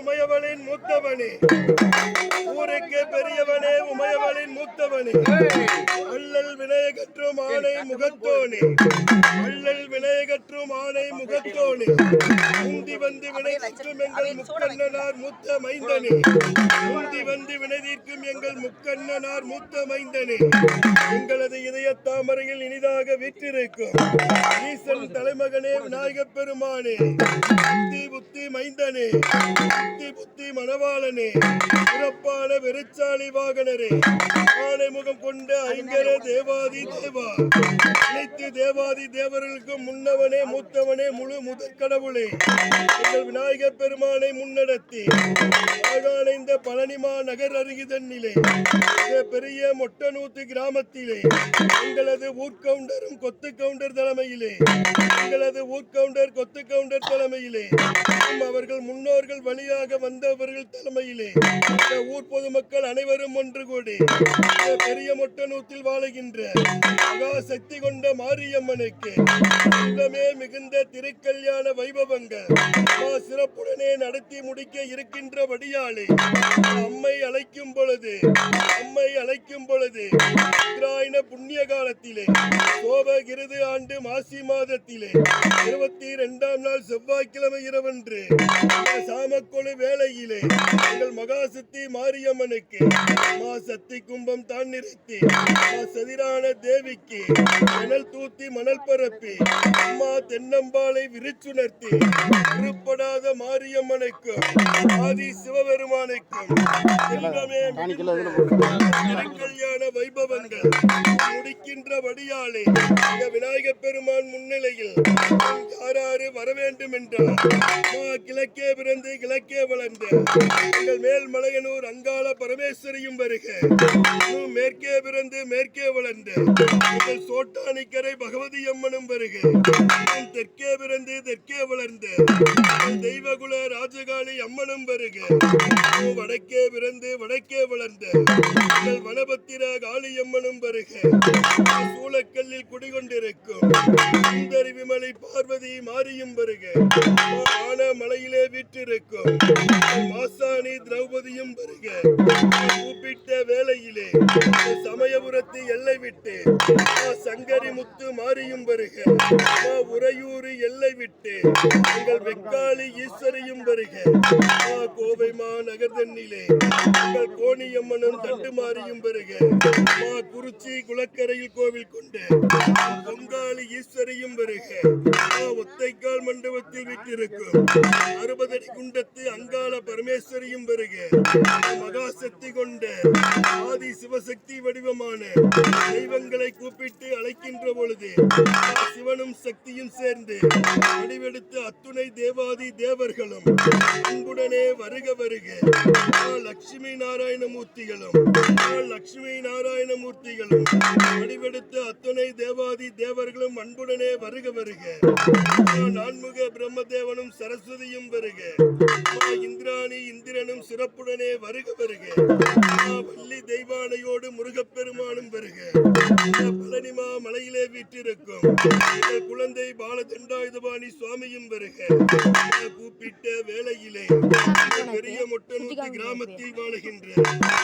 உமையவளின் மூத்தவனே. ஊருக்கு பெரியவனே உமையவளின் மூத்தவனே. அள்ளல் வினயகற்றும் ஆணை முகத்தோனே. அள்ளல் வினயகற்றும் ஆணை முகத்தோனே. முந்தி வந்து வினை தீர்க்கும் எங்கள் முக்கண்ணனார் மூத்த மைந்தனே. முந்தி வந்து வினை தீர்க்கும் எங்கள் முக்கண்ணனார் மூத்த மைந்தனே. எங்களது இதய தாமரையில் இனிதாக வீற்றிருக்கும். ஈசன் தலைமகனே விநாயக பெருமானே. புத்தி புத்தி மைந்தனே. புத்தி புத்தி மணவாளனே. சிறப்பான வெறிச்சாலி வாகனரே ஆனை முகம் கொண்ட ஐங்கரே தேவாதி தேவா. அனைத்து தேவாதி தேவர்களுக்கும் முன்னவனே மூத்தவனே முழு முதற் கடவுளே. எங்கள் விநாயகர் பெருமானை முன்னடத்தி அழகான பழனிமா நகர் அருகிதன்னிலே பெரிய மொட்டநூத்து கிராமத்திலே எங்களது ஊர் கவுண்டரும் கொத்து கவுண்டர் தலைமையிலே எங்களது ஊர் கவுண்டர் கொத்து கவுண்டர் தலைமையிலே அவர்கள் முன்னோர்கள் வழியாக வந்தவர்கள் தலைமையிலே ஊர் பொது பொதுமக்கள் அனைவரும் ஒன்று கூடி பெரிய மொட்டனூத்தில் வாழுகின்ற மகா சக்தி கொண்ட மாரியம்மனுக்கு செல்வமே மிகுந்த திருக்கல்யாண வைபவங்கள் சிறப்புடனே நடத்தி முடிக்க இருக்கின்ற வடியாளே அம்மை அழைக்கும் பொழுது அம்மை அழைக்கும் பொழுது உத்தராயண புண்ணிய காலத்திலே கோபகிருது ஆண்டு மாசி மாதத்திலே இருபத்தி இரண்டாம் நாள் செவ்வாய்க்கிழமை இரவன்று சாமக்கொழு வேளையிலே எங்கள் மகாசக்தி மாரியம்மனுக்கு மா சக்தி கும்பம் தான் நிறுத்தி மா சதிரான தேவிக்கு மணல் தூத்தி மணல் பரப்பி அம்மா தென்னம்பாலை விரிச்சுணர்த்தி உருப்படாத மாரியம்மனுக்கும் ஆதி சிவபெருமானுக்கும் செல்வமே திருக்கல்யாண வைபவங்கள் முடிக்கின்ற வடியாலே இந்த விநாயகப் பெருமான் முன்னிலையில் யாராரு வர வேண்டும் என்றால் கிழக்கே பிறந்து கிழக்கே வளர்ந்த எங்கள் மேல்மலையனூர் அங்காள பரமேஸ்வரியும் வருக. மேற்கே பிறந்து மேற்கே வளர்ந்து சோட்டானிக்கரை பகவதி அம்மனும் வருக தெற்கே பிறந்து தெற்கே வளர்ந்து தெய்வகுல ராஜகாளி அம்மனும் வருக. வடக்கே பிறந்து வடக்கே வளர்ந்து எங்கள் வனபத்திர காளியம்மனும் வருக. சூளக்கல்லில் குடிகொண்டிருக்கும் சுந்தரி விமலை பார்வதி மாரியும் வருக. ஆன மலையிலே வீற்றிருக்கும் மாசாணி திரௌபதியும் வருக. எல்லை விட்டு மா சங்கரி முத்து மாரியும் வருக. மா உறையூரு எல்லை விட்டு எங்கள் வெக்காளி ஈஸ்வரியும் வருக. மா கோவை மா நகர்தன்னிலே எங்கள் கோணியம்மனும் தண்டுமாரியும் வருக. மா குறிச்சி குளக்கரையில் கோவில் கொண்டு பொங்காளி ஈஸ்வரியும் வருக. மா ஒத்தைக்கால் மண்டபத்தில் விட்டிருக்கும் அறுபதடி குண்டத்து அங்காள பரமேஸ்வரியும் வருக. மகாசக்தி கொண்ட ஆதி சிவசக்தி வடிவமான தெய்வங்களை கூப்பிட்டு அழைக்கின்ற பொழுது சிவனும் சக்தியும் சேர்ந்து வடிவெடுத்த அத்துணை தேவாதி தேவர்களும் அன்புடனே வருக வருக. லட்சுமி நாராயணமூர்த்திகளும் லட்சுமி நாராயணமூர்த்திகளும் வடிவெடுத்த அத்துணை தேவாதி தேவர்களும் அன்புடனே வருக வருக. நான்முக பிரம்மதேவனும் சரஸ்வதியும் வருக. இந்திராணி இந்திரனும் சிறப்புடனே வருக வருக. வள்ளி தெய்வானையோடு முருகப்பெருமானும் வருக. பழனிமா மலையிலே வீற்றிருக்கும் குழந்தை பாலதண்டாயுதபாணி சுவாமியும் வருக. கூப்பிட்ட வேளையிலே பெரிய மொட்டனூத்து கிராமத்தில் வாழுகின்ற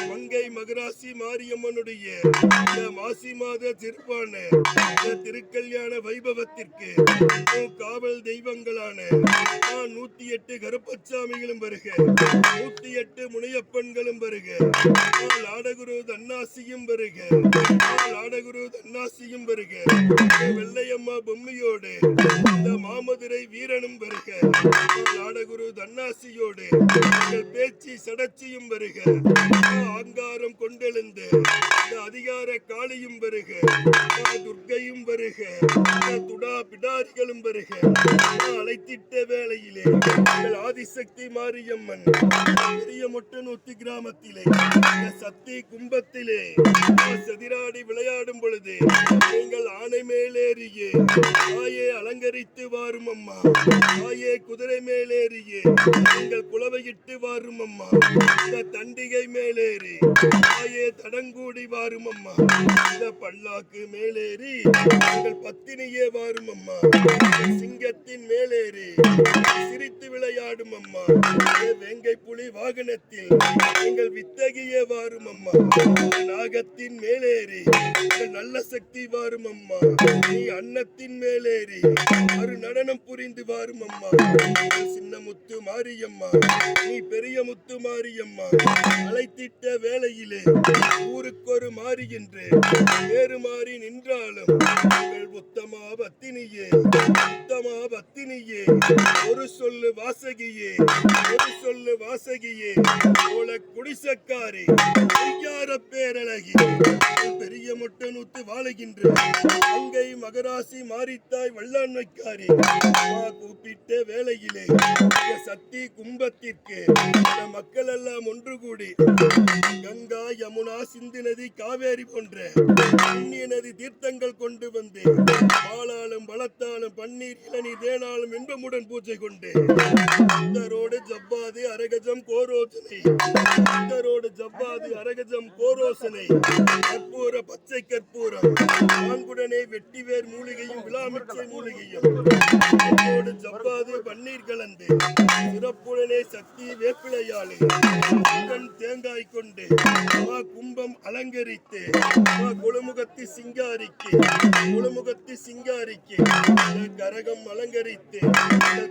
மங்கை மகராசி மாரியம்மனுடைய இந்த மாசி மாத திருப்பான திருக்கல்யாண வைபவத்திற்கு காவல் தெய்வங்களான ஆ, நூத்தி எட்டு கருப்பச்சாமிகளும் வருக. நூத்தி எட்டு முனையப்பன்களும் வருக. லாடகுரு தன்னாசியும் வருக. ஆ, லாடகுரு தன்னாசியும் வருக. வெள்ளையம்மா பொம்மையோடு இந்த மாமதுரை வீரனும் வருக. நாடகுரு தன்னாசியோடு பேச்சு சடச்சியும் வருக. அங்காரம் ஆங்காரம் கொண்டெழுந்து அதிகார காளியும் வருக. துர்க்கையும் வருக. துடா பிடாரிகளும் வருக. அழைத்திட்ட வேளையிலே எங்கள் ஆதிசக்தி மாரியம்மன் பெரிய மொட்டனூத்தி கிராமத்திலே சக்தி கும்பத்திலே சதிராடி விளையாடும் பொழுது நீங்கள் யானை மேலேறியே. தாயே அலங்கரித்து வாரும் அம்மா தாயே குதிரை மேலேறியே. நீங்கள் குலவையிட்டு வாரும் அம்மா இந்த தண்டிகை மேலேறி. தாயே தடங்கூடி வாரும் அம்மா இந்த பல்லாக்கு மேலேறி எங்கள் பத்தினியே வாரும் அம்மா சிங்கத்தின் மேலேறி சிரித்து அம்மா வேங்கை புலி வாகனத்தில் எங்கள் வித்தகைய வாரும் அம்மா நாகத்தின் மேலேறி நல்ல சக்தி வாரும் அம்மா நீ அன்னத்தின் மேலேறி ஒரு நடனம் புரிந்து வாரும் அம்மா சின்ன முத்து மாரியம்மா. நீ பெரிய முத்து மாரியம்மா. அழைத்திட்ட வேளையிலே ஊருக்கொரு மாறுகின்ற வேறு மாறி நின்றாலும் எங்கள் உத்தமா பத்தினியே உத்தமா பத்தினியே ஒரு சொல்லு வாசகியே ஒரு சொல்லு வாசகியே ஓல குடிசக்காரி ஐயார பேரழகி. பெரிய மொட்டை நூத்து வாழுகின்ற அங்கை மகராசி மாரித்தாய் வல்லாண்மைக்காரி கூப்பிட்ட வேலையிலே சக்தி கும்பத்திற்கு மக்கள் எல்லாம் ஒன்று கூடி கங்கா யமுனா சிந்து நதி காவேரி போன்ற அந்நிய நதி தீர்த்தங்கள் கொண்டு வந்து பாலாலும் பலத்தாலும் பன்னீர் இளநீர் தேனாலும் இன்பமுடன் பூஜை கொண்டு புத்தரோடு ஜவ்வாது அரகஜம் கோரோசனை புத்தரோடு ஜவ்வாது அரகஜம் கோரோசனை. கற்பூர பச்சை கற்பூரம். ஆண்குடனே வெட்டிவேர் மூலிகையும் விழாமிச்சை மூலிகையும். அதோடு ஜவ்வாது பன்னீர் கலந்து சிறப்புடனே சக்தி வேப்பிலையாளே கண் தேங்காய் கொண்டு மா கும்பம் அலங்கரித்து மா குழுமுகத்தி சிங்காரிக்கு குழுமுகத்தி சிங்காரிக்கு கரகம் அலங்கரித்து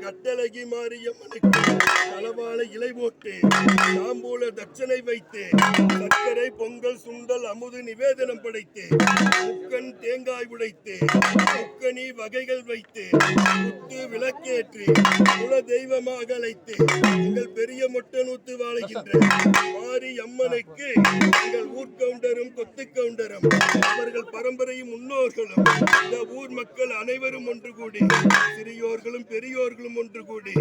கட்டழகி மாரியம்மனுக்கு தலவாழை இலை போட்டு தாம்பூல தட்சணை வைத்து சர்க்கரை பொங்கல் சுண்டல் அமுது நிவேதனம் படைத்து முக்கன் தேங்காய் உடைத்து முக்கனி வகைகள் வைத்து முத்து விளக்கேற்றி குல தெய்வமாக அழைத்து எங்கள் பெரிய மொட்டனூத்து வாழ்கின்ற மாரி அம்மனுக்கு எங்கள் ஊர் கவுண்டரும் கொத்து கவுண்டரும் அவர்கள் பரம்பரையும் முன்னோர்களும் இந்த ஊர் மக்கள் அனைவரும் ஒன்று கூடி சிறியோர்களும் பெரியோர்களும் ஒன்று கூடி